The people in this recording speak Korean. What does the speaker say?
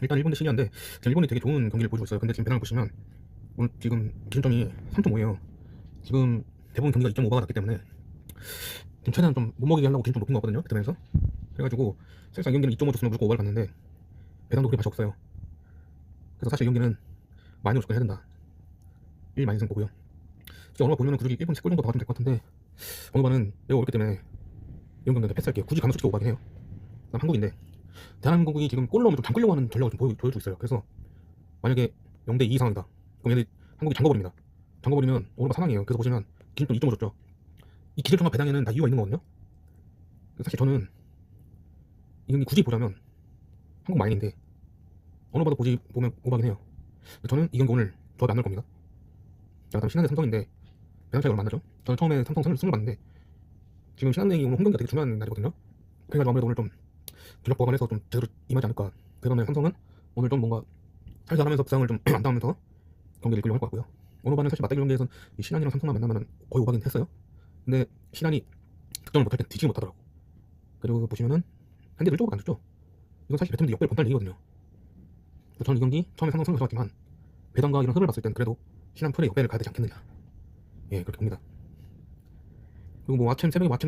일단 1번 대 신기한데 지금 일본이 되게 좋은 경기를 보여주고 있어요. 근데 지금 배당을 보시면 오늘 지금 기준점이 3.5예요. 지금 대부분 경기가 2.5가 났기 때문에 지금 최대한 좀 못 먹이게 하려고 기준점 높은 거 같거든요. 그러면서 그래가지고 사실상 이 경기는 2.5 줬으면 무조건 오버를 갔는데 배당도 그렇게 맛이 없어요. 그래서 사실 이 경기는 많이 무조건 해야 된다. 1 많이 승 보고요. 진짜 오늘 보면은 굳이 1번 10골 정도 더 가면 될 것 같은데 어느 반은 매우 어렵기 때문에 이런 경기는 패스할게요. 굳이 솔직히 오버하긴 해요. 난 한국인데 대한민국이 지금 골 넣으면 좀 잠끌려고 하는 전략을 좀 보여, 보여주고 있어요. 그래서 만약에 0대 2 상황이다. 그럼 얘네 한국이 잠궈버립니다. 잠궈버리면 오르바 사망이에요. 그래서 보시면 기준점 2.5 줬죠. 이 기준점과 배당에는 다 이유가 있는 거거든요. 사실 저는 이 경기 굳이 보자면 한국 마인인데 어느 봐도 보지 보면 오버하긴 해요. 저는 이 경기 오늘 조합이 안 나올 겁니다. 자, 그다음 신한대 삼성인데 배당 차이가 얼마 안 나죠? 저는 처음에 삼성 승을, 승을 봤는데 지금 신한대이 오늘 홈경기가 되게 중요한 날이거든요. 그래가지고 아무래도 오늘 좀 전력 보강해서 좀 제대로 임하지 않을까. 그 다음에 삼성은 오늘 좀 뭔가 살살하면서 부상을 좀 안 당하면서 경기를 이끌려고 할 것 같고요. 오늘 반은 사실 맞대결 경기에서는 이 신한이랑 삼성만 만나면 거의 오바긴 했어요. 근데 신한이 득점을 못할 땐 뒤지기 못하더라고. 그리고 보시면은 핸디를 조금 안 줬죠. 이건 사실 배트맨도 역별 번달 얘기거든요. 저는 이 경기 처음에 삼성 승을 좋았지만 배당과 이런 흐름을 봤을 땐 그래도 신한 풀의 역배를 가야 되지 않겠느냐. 예, 그렇게 봅니다. 그리고 뭐 아침 새벽에 뭐 아침